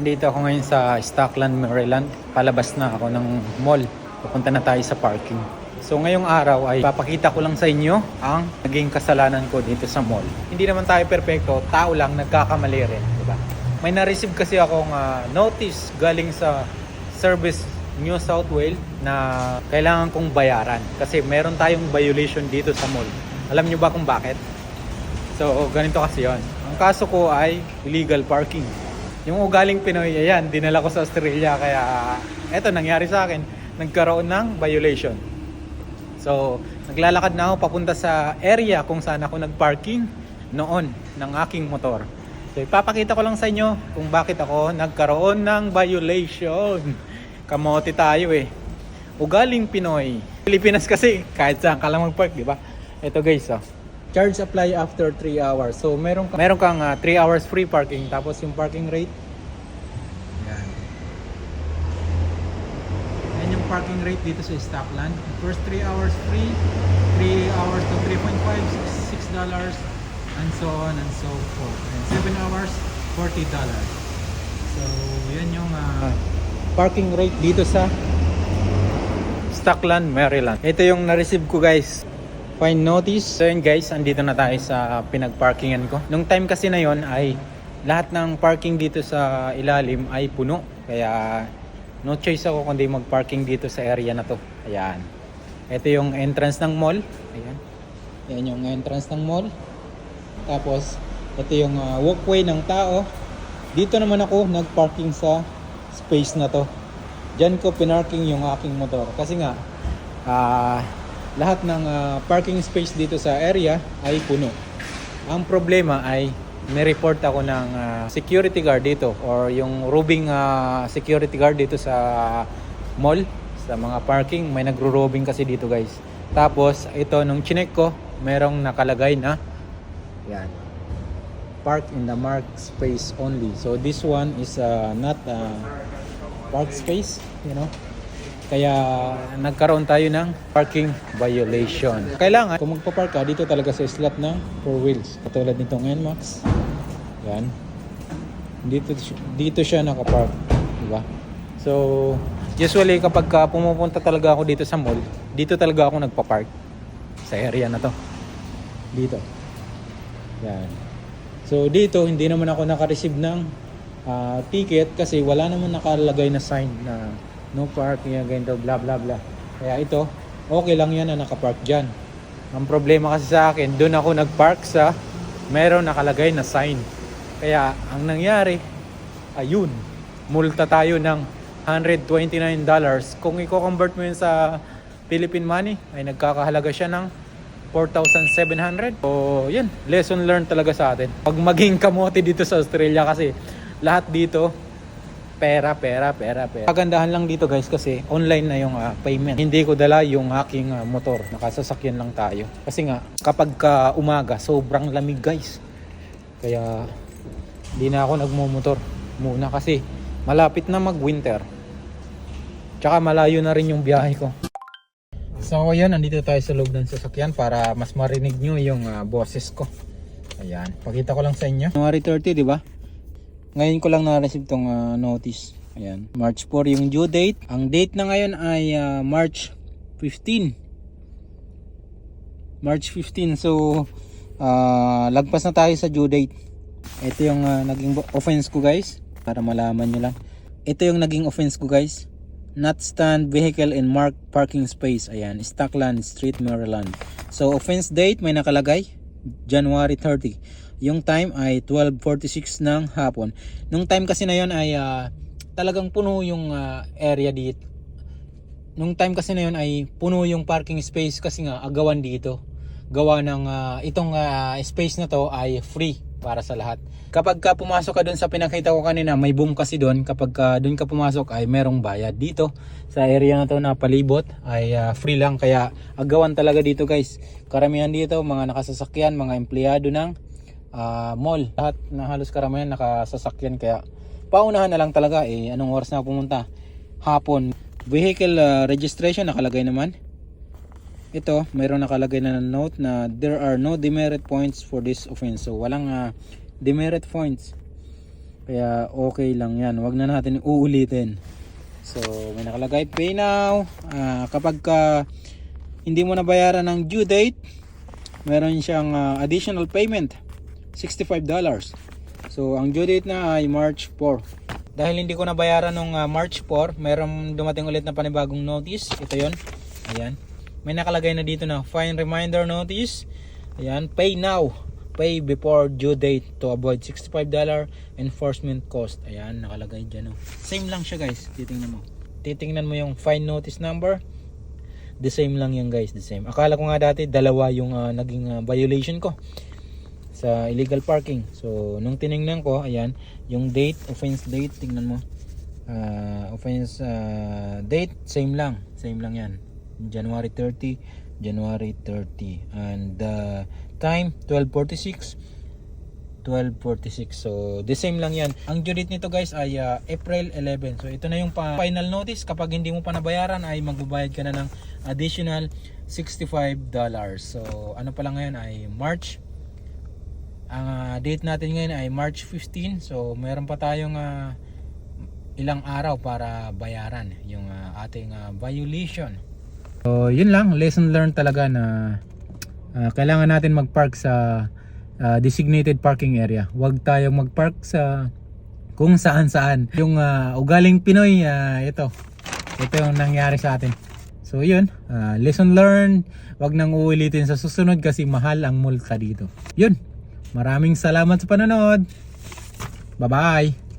Nandito ako ngayon sa Stockland, Maryland. Palabas na ako ng mall. Pupunta na tayo sa parking. So ngayong araw ay papakita ko lang sa inyo ang naging kasalanan ko dito sa mall. Hindi naman tayo perpekto, tao lang nagkakamali rin, di ba? May na-receive kasi akong ah, notice galing sa Service New South Wales na kailangan kong bayaran kasi meron tayong violation dito sa mall. Alam niyo ba kung bakit? So, ganito kasi yon. Ang kaso ko ay illegal parking. Yung ugaling Pinoy, ayan, dinala ko sa Australia kaya eto nangyari sa akin, nagkaroon ng violation. So, naglalakad na ako papunta sa area kung saan ako nagparking noon ng aking motor. So, ipapakita ko lang sa inyo kung bakit ako nagkaroon ng violation. Kamote tayo eh. Ugaling Pinoy. Pilipinas kasi, kahit saan ka lang mag-park, di ba? Ito guys, oh. Charge apply after 3 hours. So, meron, ka, meron kang 3 hours free parking. Tapos yung parking rate, yan. Yan yung parking rate dito sa Stockland. First 3 hours free, 3 hours to 3.5, 6 dollars, and so on and so forth. And 7 hours, 40 dollars. So, yan yung ah, parking rate dito sa Stockland, Maryland. Ito yung na-receive ko guys. Fine notice. So yun guys, andito na tayo sa pinag-parkingan ko. Nung time kasi na yon ay lahat ng parking dito sa ilalim ay puno. Kaya no choice ako kundi mag-parking dito sa area na to. Ayan. Ito yung entrance ng mall. Ayan. Ayan yung entrance ng mall. Tapos, ito yung ah, walkway ng tao. Dito naman ako nag-parking sa space na to. Diyan ko pinarking yung aking motor. Kasi nga, ah, lahat ng ah, parking space dito sa area ay puno. Ang problema ay may report ako ng ah, security guard dito or yung roving ah, security guard dito sa mall, sa mga parking. May nagro-roving kasi dito guys. Tapos, ito nung chinek ko, merong nakalagay na yan. Park in the marked space only. So this one is uh, not uh, park space, you know. Kaya nagkaroon tayo ng parking violation. Kailangan, kung magpa-park ka, dito talaga sa slot ng 4 wheels. Katulad nitong NMAX. Yan. Dito, dito siya nakapark. Diba? So, usually kapag ka pumupunta talaga ako dito sa mall, dito talaga ako nagpa-park. Sa area na to. Dito. Yan. So dito hindi naman ako naka-receive ng ah, ticket kasi wala naman nakalagay na sign na no parking yan ganito bla bla bla. Kaya ito okay lang yan na nakapark diyan. Ang problema kasi sa akin, doon ako nagpark sa meron nakalagay na sign. Kaya ang nangyari, ayun, multa tayo ng $129. Kung i-convert mo yun sa Philippine money, ay nagkakahalaga siya ng 4,700. So, yun, lesson learned talaga sa atin. Pag maging kamote dito sa Australia kasi lahat dito pera, pera, pera, pera. Kagandahan lang dito guys kasi online na yung ah, payment. Hindi ko dala yung aking ah, motor. Nakasasakyan lang tayo. Kasi nga, kapag ka umaga, sobrang lamig guys. Kaya, hindi na ako nagmumotor muna kasi malapit na mag-winter. Tsaka malayo na rin yung biyahe ko. So ayan, nandito tayo sa loob ng sasakyan para mas marinig nyo yung ah, boses ko. Ayan, pakita ko lang sa inyo. January 30, di ba? Ngayon ko lang na-receive tong ah, notice. Ayan, March 4 yung due date. Ang date na ngayon ay ah, March 15. March 15. So, ah, lagpas na tayo sa due date. Ito yung ah, naging offense ko guys. Para malaman nyo lang. Ito yung naging offense ko guys. Not stand vehicle in marked parking space. Ayan, Stockland Street, Maryland. So, offense date may nakalagay. January 30. Yung time ay 12.46 ng hapon. Nung time kasi na yon ay ah, talagang puno yung ah, area dito. Nung time kasi na yon ay puno yung parking space kasi nga agawan dito. Gawa ng ah, itong ah, space na to ay free para sa lahat. Kapag ka pumasok ka doon sa pinakita ko kanina, may boom kasi doon. Kapag ka doon ka pumasok ay merong bayad. Dito sa area na to na palibot ay ah, free lang kaya agawan talaga dito guys. Karamihan dito mga nakasasakyan, mga empleyado ng ah, mall. Lahat na halos karamihan nakasasakyan kaya paunahan na lang talaga eh anong oras na pumunta? Hapon. Vehicle ah, registration nakalagay naman. Ito, mayroon nakalagay na note na there are no demerit points for this offense. So walang ah, demerit points. Kaya okay lang yan. Huwag na natin uulitin. So, may nakalagay pay now. Ah, kapag ka hindi mo nabayaran ng due date, meron siyang ah, additional payment. $65. So, ang due date na ay March 4. Dahil hindi ko nabayaran nung ah, March 4, meron dumating ulit na panibagong notice. Ito yon Ayan. May nakalagay na dito na fine reminder notice. Ayan, pay now. Pay before due date to avoid $65 enforcement cost. Ayan, nakalagay dyan. Oh. Same lang siya guys. Titingnan mo. Titingnan mo yung fine notice number. The same lang yan guys. The same. Akala ko nga dati dalawa yung ah, naging ah, violation ko sa illegal parking. So, nung tiningnan ko, ayan, yung date, offense date, tingnan mo. Ah, offense ah, date, same lang. Same lang yan. January 30, January 30. And the time, 1246. 1246. So, the same lang yan. Ang due date nito guys ay ah, April 11. So, ito na yung final notice. Kapag hindi mo pa nabayaran ay magbabayad ka na ng additional $65. So, ano pa lang ngayon ay March ang ah, date natin ngayon ay March 15. So, meron pa tayong ah, ilang araw para bayaran yung ah, ating ah, violation. So, yun lang. Lesson learned talaga na ah, kailangan natin mag-park sa ah, designated parking area. Huwag tayong mag-park sa kung saan-saan. Yung ah, ugaling Pinoy, ah, ito. Ito yung nangyari sa atin. So, yun. ah, lesson learned. Huwag nang uulitin sa susunod kasi mahal ang multa dito. Yun. Maraming salamat sa panonood. Bye-bye.